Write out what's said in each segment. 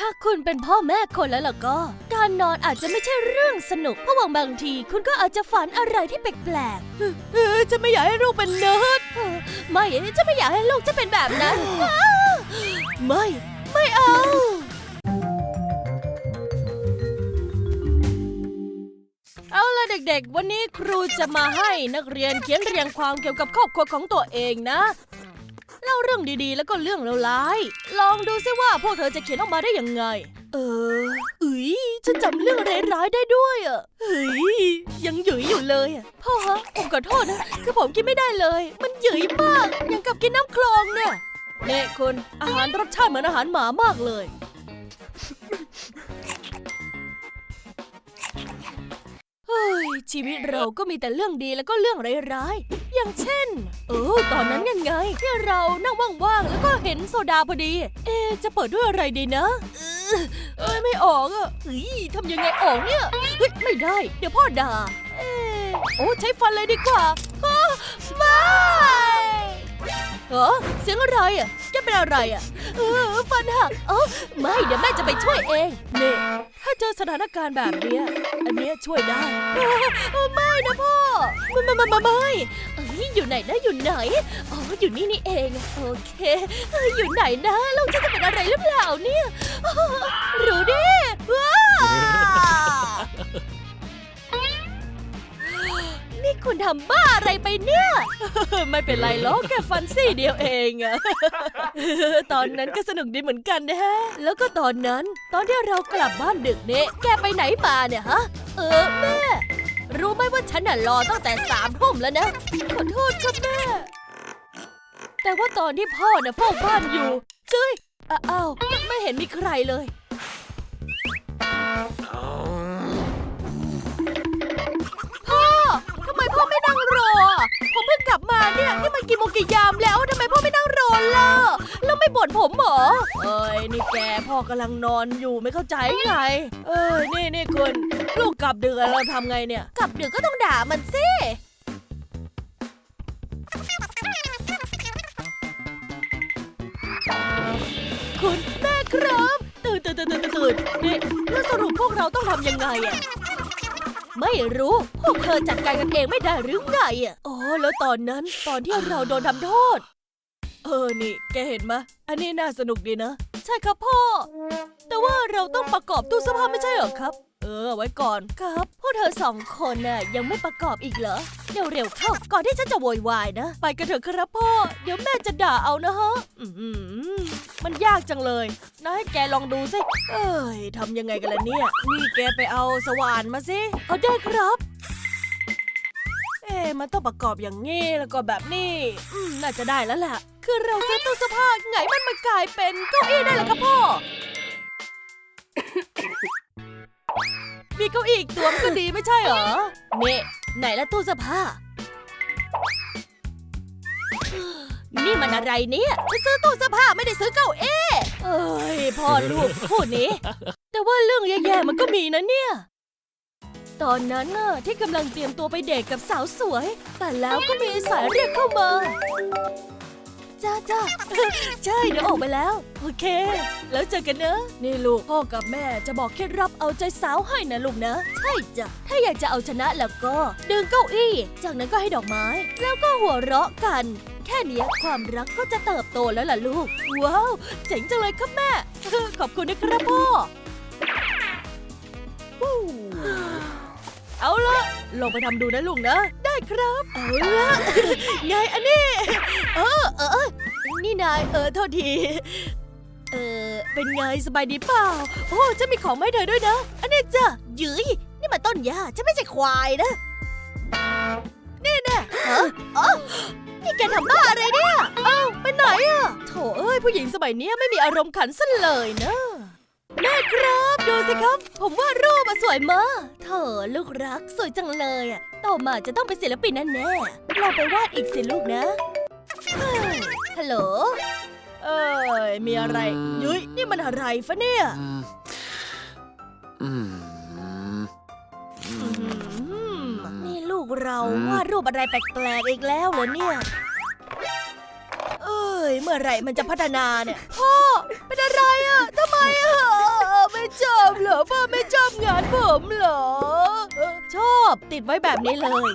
หากคุณเป็นพ่อแม่คนแล้วล่ะก็ การนอนอาจจะไม่ใช่เรื่องสนุก เพราะว่าบางทีคุณก็อาจจะฝันอะไรที่แปลกๆเออจะไม่อยากให้ลูกเป็นเนิร์ดเออไม่จะไม่อยากให้ลูกจะเป็นแบบนั้นอ้าวไม่ ไม่เอา เอาล่ะเด็กๆ วันนี้ครูจะมาให้นักเรียนเขียนเรียงความเกี่ยวกับครอบครัวของตัวเองนะเล่าเรื่องดีๆ แล้วก็เรื่องร้ายๆลองดูซิว่าพวกเธอจะเขียนออกมาได้ยังไง เออเอ้ยฉันจำเรื่องร้ายๆได้ด้วยอะเฮ้ยยังหยุยอยู่เลยอะพ่อฮะผมขอโทษนะคือผมกินไม่ได้เลย มันหยุยมากอย่างกับกินน้ำคลองเนี่ยเน่คุณอาหารรสชาติเหมือนอาหารหมามากเลยเฮ้ยชีวิตเราก็มีแต่เรื่องดีแล้วก็เรื่องร้ายๆ อย่างเช่น เออ ตอนนั้นยังไง ที่เรานั่งว่างๆ แล้วก็เห็นโซดาพอดี เอ จะเปิดด้วยอะไรดีนะเออเอ้ยไม่ออกอะเฮ้ยทำยังไงออกเนี่ยเฮ้ยไม่ได้ เดี๋ยวพ่อด่า เอโอ้ใช้ฟันเลยดีกว่าอ้าไม่เออเสียงอะไรอะ เป็นอะไรอะเออฟันหักเออไม่เดี๋ยวแม่จะไปช่วยเองนี่ถ้าเจอสถานการณ์แบบเนี้ยอันเนี้ยช่วยได้เออเออไม่นะพ่อไม่ไม่ไม่ไม่ไม่เอ้ยอยู่ไหนนะอยู่ไหนอ๋ออยู่นี่นี่เองโอเคเอ้ยอยู่ไหนนะลูกจะจะเป็นอะไรหรือเปล่าเนี่ยอ้าวรู้ดิว้าวนี่คุณทำบ้าอะไรไปเนี่ย ไม่เป็นไรหรอกแค่ฟันซี่เดียวเองอะตอนนั้นก็สนุกดีเหมือนกันนะฮะ แล้วก็ตอนนั้นตอนที่เรากลับบ้านดึกเนี่ยแกไปไหนมาเนี่ยฮะ เออแม่ รู้ไหมว่าฉันน่ะรอตั้งแต่สามทุ่มแล้วนะ ขอโทษครับแม่ แต่ว่าตอนที่พ่อน่ะเฝ้าบ้านอยู่เจ้ยอ้าวไม่เห็นมีใครเลยพ่อทำไมพ่อไม่นั่งรอ มเพิ่งกลับมาเนี่ยนี่มันกี่โมงกี่ยามแล้วทำไมพ่อไม่นั่งรอล่ะแล้วไม่บ่นผมเหรอเอ้ยนี่แกพ่อกำลังนอนอยู่ไม่เข้าใจไง เอ้ยนี่นี่คุณลูกกลับดึกอะเราทำไงเนี่ย กลับดึกก็ต้องด่ามันสิคุณแม่ครับตื่นตื่นตื่นตื่นตื่นนี่แล้วสรุปพวกเราต้องทำยังไงอะ ไม่รู้ พวกเธอจัดการกันเองไม่ได้หรือไงอะ อ๋อ แล้วตอนนั้นตอนที่เราโดนทำโทษ เออ นี่ แกเห็นไหมะอันนี้น่าสนุกดีนะ ใช่ครับพ่อ แต่ว่าเราต้องประกอบตู้เสื้อผ้าไม่ใช่เหรอครับ เออ ไว้ก่อนครับพวกเธอสองคนน่ะยังไม่ประกอบอีกเหรอ เร็วๆเข้าก่อนที่ฉันจะโวยวายนะ ไปกันเถอะครับพ่อ เดี๋ยวแม่จะด่าเอานะฮะอืมมันยากจังเลยนะให้แกลองดูสิ เอ้ยทำยังไงกันล่ะเนี่ย นี่แกไปเอาสว่านมาสิเอาได้ครับเอ๊ะมันต้องประกอบอย่างงี้แล้วก็แบบนี้อืมน่าจะได้แล้วแหละ คือเราซื้อตู้เสื้อผ้าไงมันมากลายเป็นเก้าอี้ได้แล้วครับพ่อ เก้าอีกตัวมันก็ดีไม่ใช่เหรอนี่ไหนละตู้เสื้อผ้า นี่มันอะไรเนี่ยฉันซื้อตู้เสื้อผ้าไม่ได้ซื้อเก้าเอเอ้ยพ่อลูกคู่นี้ แต่ว่าเรื่องแย่ๆมันก็มีนะเนี่ย ตอนนั้นน่ะที่กำลังเตรียมตัวไปเดทกับสาวสวย แต่แล้วก็มีสายเรียกเข้ามา จ้าจ้าใช่เดี๋ยวออกไปแล้ว โอเค แล้วเจอกันเนอะนี่ลูกพ่อกับแม่จะบอกเคล็ดลับเอาใจสาวให้นะลูกนะใช่จ้ะถ้าอยากจะเอาชนะแล้วก็ดึงเก้าอี้ จากนั้นก็ให้ดอกไม้ แล้วก็หัวเราะกัน แค่นี้ความรักก็จะเติบโตแล้วล่ะลูก ว้าวเจ๋งจังเลยครับแม่ ขอบคุณนะครับพ่อเอาละลองไปทำดูนะลุงนะ ได้ครับ เอาละไงอันนี้ เออเออ นี่นายเออโทษที เออเป็นไงสบายดีเปล่า โอ้จะมีของไม่เธอด้วยนะ อันนี้จ้ะยืยนี่มันต้นหญ้าฉันไม่ใช่ควายนะ นี่แน่ฮะอ๋อนี่แกทำบ้าอะไรเนี่ยเอ้าไปไหนอะโถเอ้ยผู้หญิงสมัยเนี้ยไม่มีอารมณ์ขันซะเลยนะแม่ครับดูสิครับ ผมว่ารูปสวยมากเธอลูกรักสวยจังเลยอะโตมาจะต้องเป็นศิลปินแน่ๆเราไปวาดอีกสิลูกนะ ฮ้ยฮัลโหล เอ้ย มีอะไร ยุ้ย นี่มันอะไรฟะเนี่ยอืมอื้อหือนี่ลูกเราวาดรูปอะไรแปลกๆอีกแล้วเหรอเนี่ย เอ้ย เมื่อไหร่มันจะพัฒนาเนี่ย พ่อ เป็นอะไรอะทำไมอะผมเหรอเออชอบติดไว้แบบนี้เลย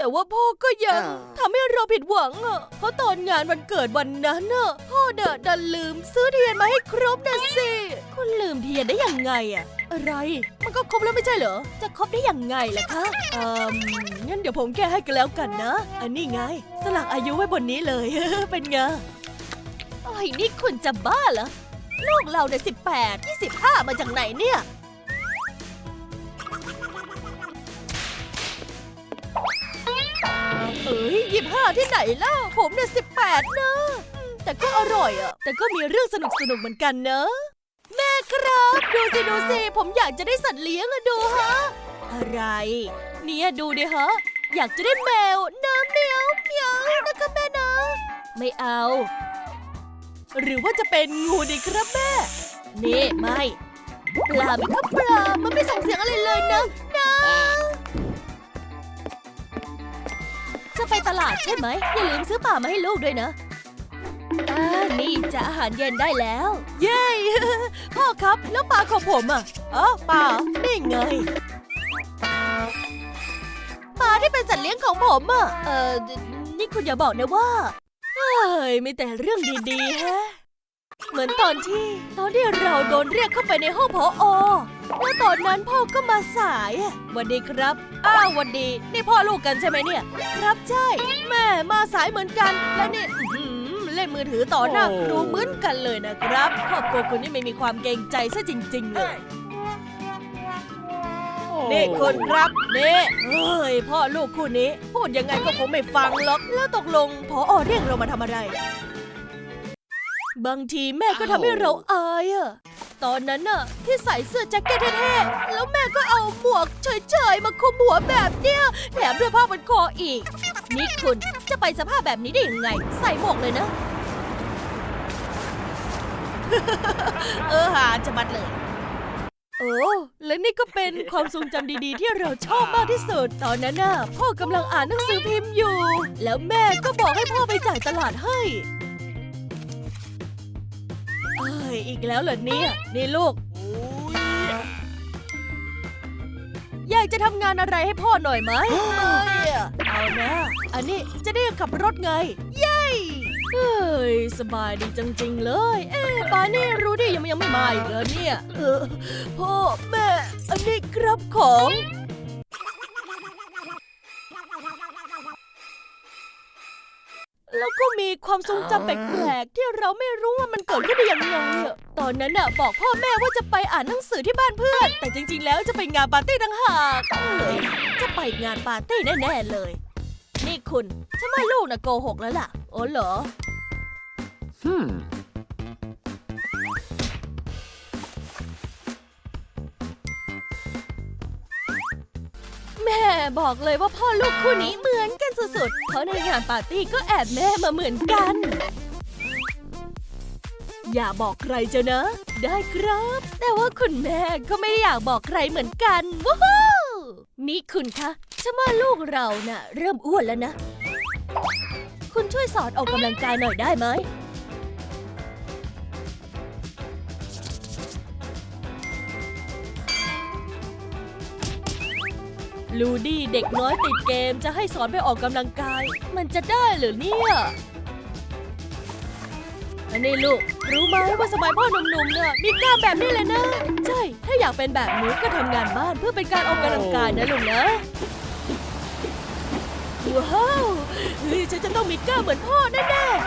แต่ว่าพ่อก็ยังทำให้เราผิดหวังอะเพราะตอนงานวันเกิดวันนั้นอะพ่อเดอะดันลืมซื้อเทียนมาให้ครบนะสิคุณลืมเทียนได้ยังไงอะอะไร มันก็ครบแล้วไม่ใช่เหรอ จะครบได้ยังไงล่ะคะเอ่มงั้นเดี๋ยวผมแก้ให้กันแล้วกันนะ อันนี้ไง สลักอายุไว้บนนี้เลย เป็นไงโอ้ยนี่คุณจะบ้าเหรอลูกเราเนี่ยสิบแปดยี่สิบห้ามาจากไหนเนี่ย เอ้ยยี่ห้าที่ไหนล่ะผมเนี่ยสิบแปดเนะอืมแต่ก็อร่อยอะแต่ก็มีเรื่องสนุกสนุกๆเหมือนกันเนอะ แม่ครับ ดูสิดูสิ ผมอยากจะได้สัตว์เลี้ยงอะดูฮะ อะไร เนี่ยดูดิฮะ อยากจะได้แมวน้ำเมียวเมียวนะคะแม่นะ ไม่เอา หรือว่าจะเป็นงูดีครับแม่ นี่ไม่ ปลาไหมครับปลา มันไม่ส่งเสียงอะไรเลยนะ จะไปตลาดใช่ไหม อย่าลืมซื้อปลามาให้ลูกด้วยนะอ่านี่จะอาหารเย็นได้แล้ว เย้ พ่อครับแล้วปลาของผมอะอ๋อปลานี่ไงปลาที่เป็นสัตว์เลี้ยงของผมอะ เออนี่คุณอย่าบอกนะว่าเฮ้ยมีแต่เรื่องดีๆแฮะ เหมือนตอนที่ ตอนที่เราโดนเรียกเข้าไปในห้องพออ แล้วตอนนั้นพ่อก็มาสายอะวันดีครับ อ้าววันดี นี่พ่อลูกกันใช่ไหมเนี่ย ครับใช่ แม่มาสายเหมือนกัน แล้วนี่อื้อหือเล่นมือถือต่อหน้าครูเหมือนกันเลยนะครับ ครอบครัวคุณนี่ไม่มีความเกรงใจซะจริง ๆ เลยนี่คุณครับนี่เฮ้ยพ่อลูกคู่นี้ พูดยังไงก็คงไม่ฟังหรอกแล้วตกลงพออเรียกเรามาทำอะไร บางทีแม่ก็ทำให้เราอายอะ ตอนนั้นน่ะที่ใส่เสื้อแจ็คเก็ตเท่ๆแล้วแม่ก็เอาหมวกเฉยๆมาคลุมหัวแบบเนี้ยแถมด้วยผ้าบนคออีก นี่คุณจะไปสภาพแบบนี้ได้ยังไง ใส่หมวกเลยนะ เออหาจะมัดเลย โอ้และนี่ก็เป็นความทรงจำดีๆ ที่เราชอบมากที่สุด ตอนนั้นน่ะพ่อกำลังอ่านหนังสือพิมพ์อยู่ แล้วแม่ก็บอกให้พ่อไปจ่ายตลาดให้ เอ้ยอีกแล้วเหรอเนี่ย นี่ลูก อยากจะทำงานอะไรให้พ่อหน่อยไหมไม่อะเอานะอันนี้จะได้ขับรถไง เย้เฮ้ยสบายดีจริงๆเลย เอ๊ะปานี่รู้ดิยังยังไม่มาอีกเหรอเนี่ย เออพ่อแม่ อันนี้ครับของ ความทรงจำแปลกๆที่เราไม่รู้ว่ามันเกิดขึ้นได้ยังไงอะตอนนั้นน่ะบอกพ่อแม่ว่าจะไปอ่านหนังสือที่บ้านเพื่อน แต่จริง ๆ แล้วจะไปงานปาร์ตี้ต่างหากเอ้ยจะไปงานปาร์ตี้แน่ๆเลย นี่คุณฉันว่าลูกน่ะโกหกแล้วล่ะ โอ้เหรอ Hmm. แม่บอกเลยว่าพ่อลูกคู่นี้เหมือนกันสุดๆ เพราะในงานปาร์ตี้ก็แอบแม่มาเหมือนกัน อย่าบอกใครเจ้านะ ได้ครับ แต่ว่าคุณแม่ก็ไม่ได้อยากบอกใครเหมือนกันว้าวนี่คุณคะฉันว่าลูกเราน่ะเริ่มอ้วนแล้วนะ คุณช่วยสอนออกกำลังกายหน่อยได้ไหม ลูดี้เด็กน้อยติดเกมจะให้สอนไปออกกำลังกาย มันจะได้เหรือเนี่ยอันนี้ลูก รู้ไหมว่าสมัยพ่อหนุ่มๆเนี่ยมีกล้ามแบบนี้เลยนะ ใช่ ถ้าอยากเป็นแบบนี้ก็ทำงานบ้านเพื่อเป็นการออกกำลังกายนะลูกนะว้าวเฮ้ยฉันจะต้องมีกล้ามเหมือนพ่อแน่ๆ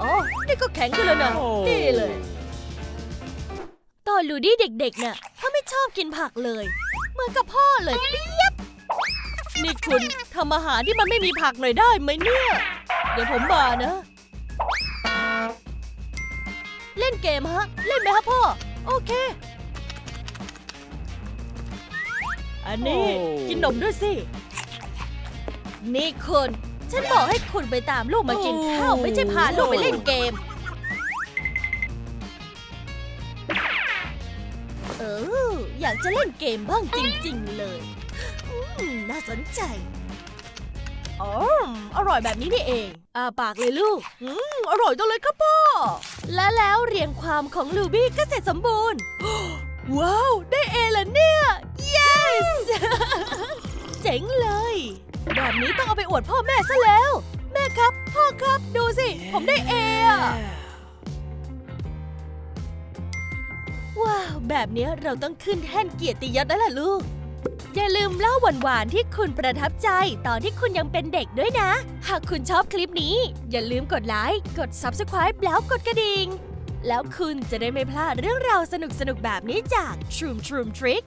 อ๋อ นี่ก็แข็งกันแล้วนะโอ้นี่เลย ตอนลูดี้เด็กๆเนี่ยเขาไม่ชอบกินผักเลย เหมือนกับพ่อเลยเปียบ นี่คุณทำอาหารที่มันไม่มีผักหน่อยได้ไหมเนี่ย เดี๋ยวผมมานะ เล่นเกมฮะ เล่นไหมฮะพ่อ โอเค อันนี้โอ้กินนมด้วยสิ นี่คุณ ฉันบอกให้คุณไปตามลูกมากินข้าวไม่ใช่พาลูกไปเล่นเกม อออยากจะเล่นเกมบ้างจริง ๆ เลยอืมน่าสนใจอ๋ออร่อยแบบนี้นี่เองอ่าปากเลยลูก อืม อร่อยจังเลยครับพ่อ และแล้วเรียงความของลูบี้ก็เสร็จสมบูรณ์ ว้าว ได้เอแล้วเนี่ย yes เจ๋งเลย แบบนี้ต้องเอาไปอวดพ่อแม่ซะแล้ว แม่ครับ พ่อครับ ดูสิ ผมได้เออะ แบบนี้เราต้องขึ้นแท่นเกียรติยศแล้วล่ะลูก อย่าลืมเล่าหวานๆที่คุณประทับใจตอนที่คุณยังเป็นเด็กด้วยนะ หากคุณชอบคลิปนี้ อย่าลืมกดไลค์กด Subscribe แล้วกดกระดิ่งแล้วคุณจะได้ไม่พลาดเรื่องราวสนุกๆแบบนี้จาก Shroom Shroom Trick